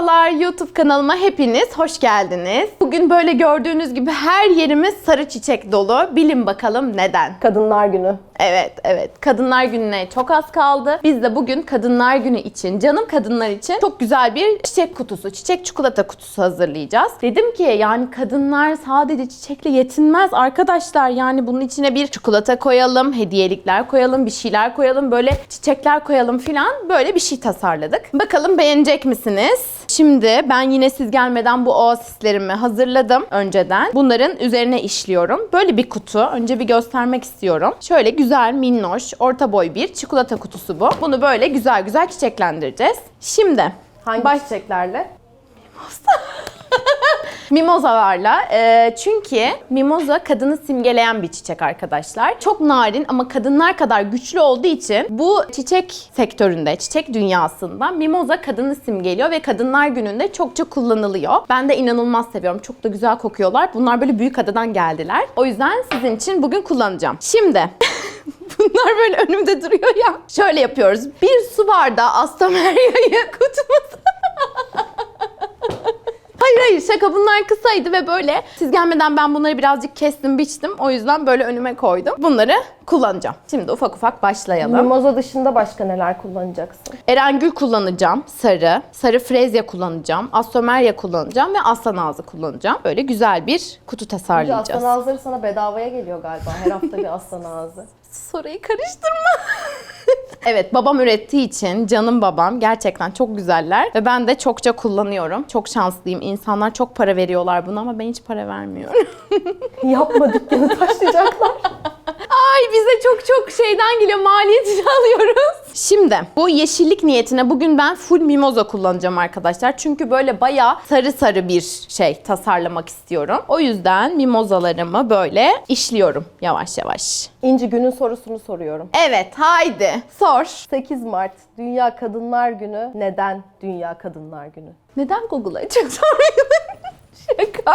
Merhabalar YouTube kanalıma hepiniz hoş geldiniz. Bugün böyle gördüğünüz gibi her yerimiz sarı çiçek dolu. Bilin bakalım neden? Kadınlar Günü. Evet, evet. Kadınlar Günü'ne çok az kaldı. Biz de bugün Kadınlar Günü için, canım kadınlar için çok güzel bir çiçek kutusu, çiçek çikolata kutusu hazırlayacağız. Dedim ki yani kadınlar sadece çiçekle yetinmez arkadaşlar. Yani bunun içine bir çikolata koyalım, hediyelikler koyalım, bir şeyler koyalım, böyle çiçekler koyalım filan. Böyle bir şey tasarladık. Bakalım beğenecek misiniz? Şimdi ben yine siz gelmeden bu oasislerimi hazırladım önceden. Bunların üzerine işliyorum. Böyle bir kutu. Önce bir göstermek istiyorum. Şöyle güzel, minnoş, orta boy bir çikolata kutusu bu. Bunu böyle güzel güzel çiçeklendireceğiz. Şimdi Hangi baş- çiçeklerle? Mimozalarla. e, çünkü mimoza kadını simgeleyen bir çiçek arkadaşlar. Çok narin ama kadınlar kadar güçlü olduğu için bu çiçek sektöründe, çiçek dünyasında mimoza kadını simgeliyor ve kadınlar gününde çokça kullanılıyor. Ben de inanılmaz seviyorum. Çok da güzel kokuyorlar. Bunlar böyle büyük adadan geldiler. O yüzden sizin için bugün kullanacağım. Şimdi Bunlar böyle önümde duruyor ya. Şöyle yapıyoruz. Bir su bardağı Astamerya'yı kutumuza Hayır hayır şaka bunlar kısaydı ve böyle siz gelmeden ben bunları birazcık kestim biçtim. O yüzden böyle önüme koydum. Bunları kullanacağım. Şimdi ufak ufak başlayalım. Mimoza dışında başka neler kullanacaksın? Erengül kullanacağım. Sarı. Sarı frezya kullanacağım. Astomerya kullanacağım ve aslan ağzı kullanacağım. Böyle güzel bir kutu tasarlayacağız. aslan ağızları sana bedavaya geliyor galiba. Her hafta bir aslan ağzı. Soruyu karıştırma. evet babam ürettiği için canım babam gerçekten çok güzeller ve ben de çokça kullanıyorum. Çok şanslıyım. İnsanlar çok para veriyorlar buna ama ben hiç para vermiyorum. Yapma dükkanı taşlayacaklar. Ay bize çok çok şeyden geliyor maliyetini alıyoruz. Şimdi bu yeşillik niyetine bugün ben full mimoza kullanacağım arkadaşlar. Çünkü böyle bayağı sarı sarı bir şey tasarlamak istiyorum. O yüzden mimozalarımı böyle işliyorum yavaş yavaş. İnci günün sorusunu soruyorum. Evet haydi sor. 8 Mart Dünya Kadınlar Günü. Neden Dünya Kadınlar Günü? Neden Google'a çok soruyorsun? Şaka.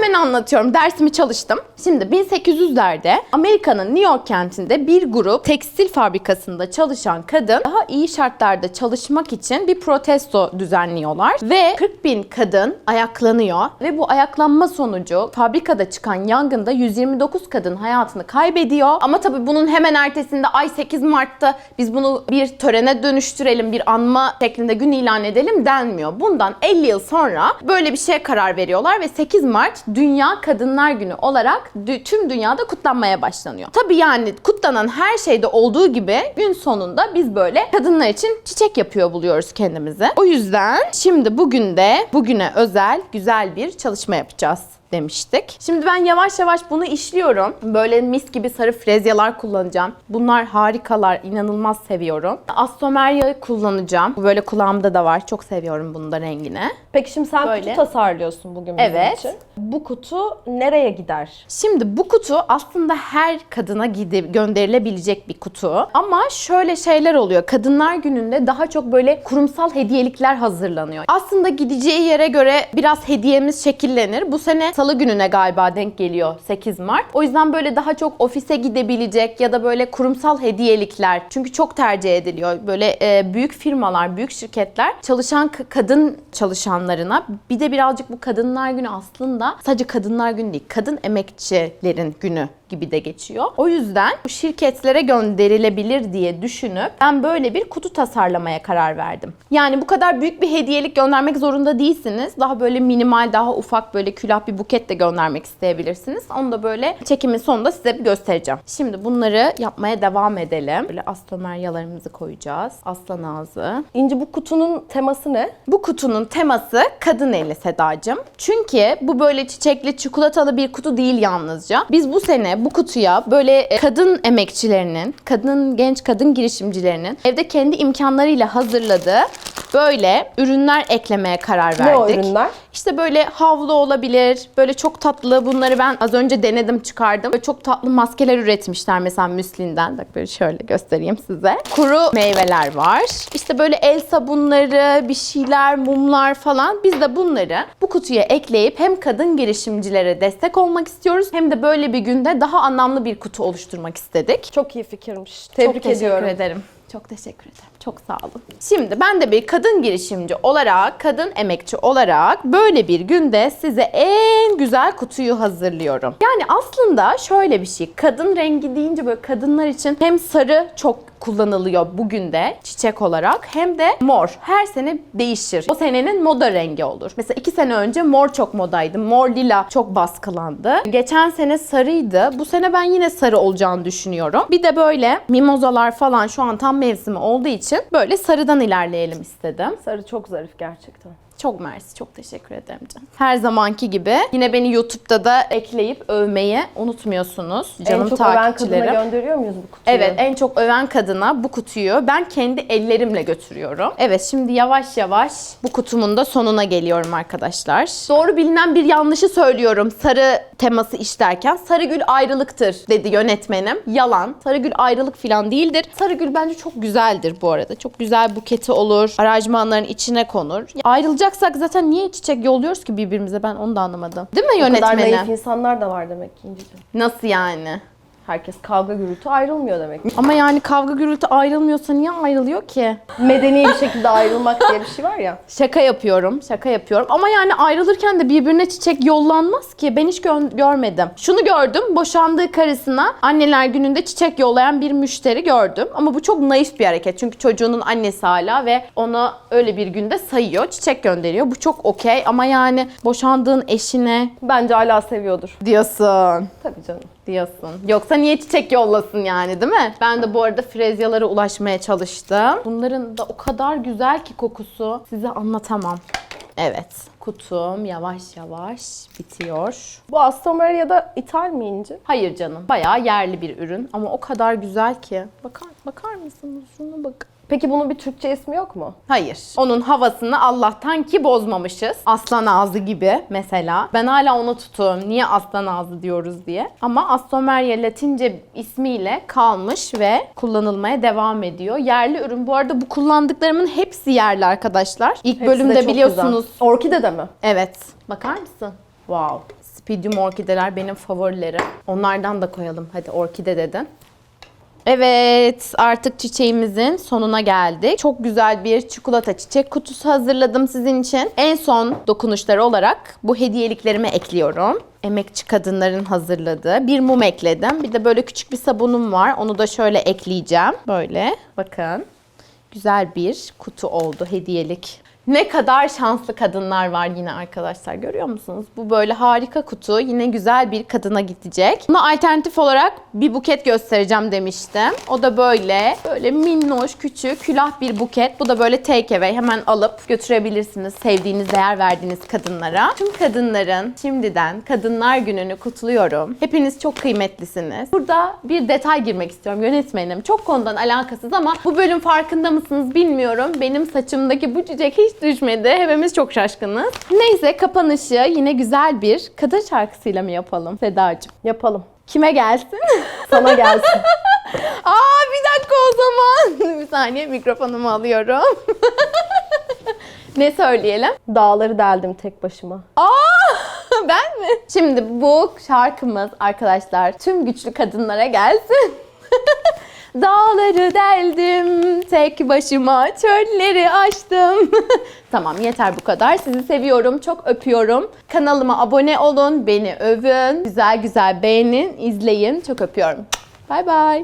Hemen anlatıyorum. Dersimi çalıştım. Şimdi 1800'lerde Amerika'nın New York kentinde bir grup tekstil fabrikasında çalışan kadın daha iyi şartlarda çalışmak için bir protesto düzenliyorlar. Ve 40 bin kadın ayaklanıyor. Ve bu ayaklanma sonucu fabrikada çıkan yangında 129 kadın hayatını kaybediyor. Ama tabii bunun hemen ertesinde ay 8 Mart'ta biz bunu bir törene dönüştürelim, bir anma şeklinde gün ilan edelim denmiyor. Bundan 50 yıl sonra böyle bir şeye karar veriyorlar ve 8 Mart Dünya Kadınlar Günü olarak tüm dünyada kutlanmaya başlanıyor. Tabii yani kutlanan her şeyde olduğu gibi gün sonunda biz böyle kadınlar için çiçek yapıyor buluyoruz kendimize. O yüzden şimdi bugün de bugüne özel güzel bir çalışma yapacağız demiştik. Şimdi ben yavaş yavaş bunu işliyorum. Böyle mis gibi sarı frezyalar kullanacağım. Bunlar harikalar, inanılmaz seviyorum. Astomerya kullanacağım. Bu böyle kulağımda da var. Çok seviyorum bunu da rengine. Peki şimdi sen Böyle. kutu tasarlıyorsun bugün bizim Evet. için. Bu kutu nereye gider? Şimdi bu kutu aslında her kadına gidip gönderilebilecek bir kutu. Ama şöyle şeyler oluyor. Kadınlar gününde daha çok böyle kurumsal hediyelikler hazırlanıyor. Aslında gideceği yere göre biraz hediyemiz şekillenir. Bu sene salı gününe galiba denk geliyor 8 Mart. O yüzden böyle daha çok ofise gidebilecek ya da böyle kurumsal hediyelikler. Çünkü çok tercih ediliyor. Böyle e, büyük firmalar, büyük şirketler çalışan kadın çalışanlarına bir de birazcık bu kadınlar günü aslında sadece kadınlar günü değil, kadın emekçilerin günü gibi de geçiyor. O yüzden bu şirketlere gönderilebilir diye düşünüp ben böyle bir kutu tasarlamaya karar verdim. Yani bu kadar büyük bir hediyelik göndermek zorunda değilsiniz. Daha böyle minimal, daha ufak böyle külah bir buket de göndermek isteyebilirsiniz. Onu da böyle çekimin sonunda size bir göstereceğim. Şimdi bunları yapmaya devam edelim. Böyle astomeryalarımızı koyacağız. Aslan ağzı. İnci bu kutunun teması ne? Bu kutunun teması kadın eli Sedacığım. Çünkü bu böyle çiçekli çikolatalı bir kutu değil yalnızca. Biz bu sene bu kutuya böyle e, kadın emekçilerinin, kadın genç kadın girişimcilerinin evde kendi imkanlarıyla hazırladığı böyle ürünler eklemeye karar verdik. Ne o ürünler? İşte böyle havlu olabilir. Böyle çok tatlı bunları ben az önce denedim çıkardım. Böyle çok tatlı maskeler üretmişler mesela müslinden. Bak böyle şöyle göstereyim size. Kuru meyveler var. İşte böyle el sabunları, bir şeyler, mumlar falan. Biz de bunları bu kutuya ekleyip hem kadın girişimcilere destek olmak istiyoruz hem de böyle bir günde daha anlamlı bir kutu oluşturmak istedik. Çok iyi fikirmiş. Tebrik Çok teşekkür ediyorum. ederim. Çok teşekkür ederim. Çok sağ olun. Şimdi ben de bir kadın girişimci olarak, kadın emekçi olarak böyle bir günde size en güzel kutuyu hazırlıyorum. Yani aslında şöyle bir şey. Kadın rengi deyince böyle kadınlar için hem sarı çok kullanılıyor bugün de çiçek olarak hem de mor. Her sene değişir. O senenin moda rengi olur. Mesela iki sene önce mor çok modaydı. Mor lila çok baskılandı. Geçen sene sarıydı. Bu sene ben yine sarı olacağını düşünüyorum. Bir de böyle mimozalar falan şu an tam mevsimi olduğu için böyle sarıdan ilerleyelim istedim. Sarı çok zarif gerçekten. Çok mersi, çok teşekkür ederim canım. Her zamanki gibi yine beni YouTube'da da ekleyip övmeyi unutmuyorsunuz. Canım en çok öven kadına gönderiyor muyuz bu kutuyu? Evet, en çok öven kadına bu kutuyu ben kendi ellerimle götürüyorum. Evet, şimdi yavaş yavaş bu kutumun da sonuna geliyorum arkadaşlar. Doğru bilinen bir yanlışı söylüyorum sarı teması işlerken. Sarıgül ayrılıktır dedi yönetmenim. Yalan. Sarıgül ayrılık falan değildir. Sarıgül bence çok güzeldir bu arada. Çok güzel buketi olur. Aranjmanların içine konur. Ayrılacaksak zaten niye çiçek yolluyoruz ki birbirimize ben onu da anlamadım. Değil mi Bu kadar yönetmenim? naif insanlar da var demek ki. Nasıl yani? Herkes kavga gürültü ayrılmıyor demek. Ama yani kavga gürültü ayrılmıyorsa niye ayrılıyor ki? Medeni bir şekilde ayrılmak diye bir şey var ya. Şaka yapıyorum, şaka yapıyorum. Ama yani ayrılırken de birbirine çiçek yollanmaz ki. Ben hiç gö- görmedim. Şunu gördüm, boşandığı karısına anneler gününde çiçek yollayan bir müşteri gördüm. Ama bu çok naif bir hareket. Çünkü çocuğunun annesi hala ve ona öyle bir günde sayıyor, çiçek gönderiyor. Bu çok okey ama yani boşandığın eşine Bence hala seviyordur. diyorsun. Tabii canım. Diyorsun. Yoksa niye çiçek yollasın yani değil mi? Ben de bu arada frezyalara ulaşmaya çalıştım. Bunların da o kadar güzel ki kokusu. Size anlatamam. Evet. Kutum yavaş yavaş bitiyor. Bu Aston ya da ithal mi İnci? Hayır canım. Bayağı yerli bir ürün ama o kadar güzel ki. Bakar bakar mısınız? Şuna bak. Peki bunun bir Türkçe ismi yok mu? Hayır. Onun havasını Allah'tan ki bozmamışız. Aslan ağzı gibi mesela. Ben hala onu tutuyorum. Niye aslan ağzı diyoruz diye. Ama Astomeria Latince ismiyle kalmış ve kullanılmaya devam ediyor. Yerli ürün. Bu arada bu kullandıklarımın hepsi yerli arkadaşlar. İlk Hepsi de bölümde çok biliyorsunuz. güzel. Orkide de mi? Evet. Bakar mısın? Wow. Spidium orkideler benim favorilerim. Onlardan da koyalım. Hadi orkide dedin. Evet artık çiçeğimizin sonuna geldik. Çok güzel bir çikolata çiçek kutusu hazırladım sizin için. En son dokunuşları olarak bu hediyeliklerime ekliyorum. Emekçi kadınların hazırladığı bir mum ekledim. Bir de böyle küçük bir sabunum var. Onu da şöyle ekleyeceğim. Böyle bakın. Güzel bir kutu oldu hediyelik. Ne kadar şanslı kadınlar var yine arkadaşlar görüyor musunuz? Bu böyle harika kutu yine güzel bir kadına gidecek. Buna alternatif olarak bir buket göstereceğim demiştim. O da böyle böyle minnoş küçük külah bir buket. Bu da böyle take away hemen alıp götürebilirsiniz sevdiğiniz değer verdiğiniz kadınlara. Tüm kadınların şimdiden Kadınlar Günü'nü kutluyorum. Hepiniz çok kıymetlisiniz. Burada bir detay girmek istiyorum yönetmenim. Çok konudan alakasız ama bu bölüm farkında mısınız bilmiyorum. Benim saçımdaki bu çiçek hiç düşmedi. Hepimiz çok şaşkınız. Neyse kapanışı yine güzel bir kadın şarkısıyla mı yapalım Sedacığım? Yapalım. Kime gelsin? Sana gelsin. Aa bir dakika o zaman. bir saniye mikrofonumu alıyorum. ne söyleyelim? Dağları deldim tek başıma. Aa ben mi? Şimdi bu şarkımız arkadaşlar tüm güçlü kadınlara gelsin. Dağları deldim, tek başıma çölleri aştım. tamam yeter bu kadar. Sizi seviyorum, çok öpüyorum. Kanalıma abone olun, beni övün. Güzel güzel beğenin, izleyin. Çok öpüyorum. Bay bay.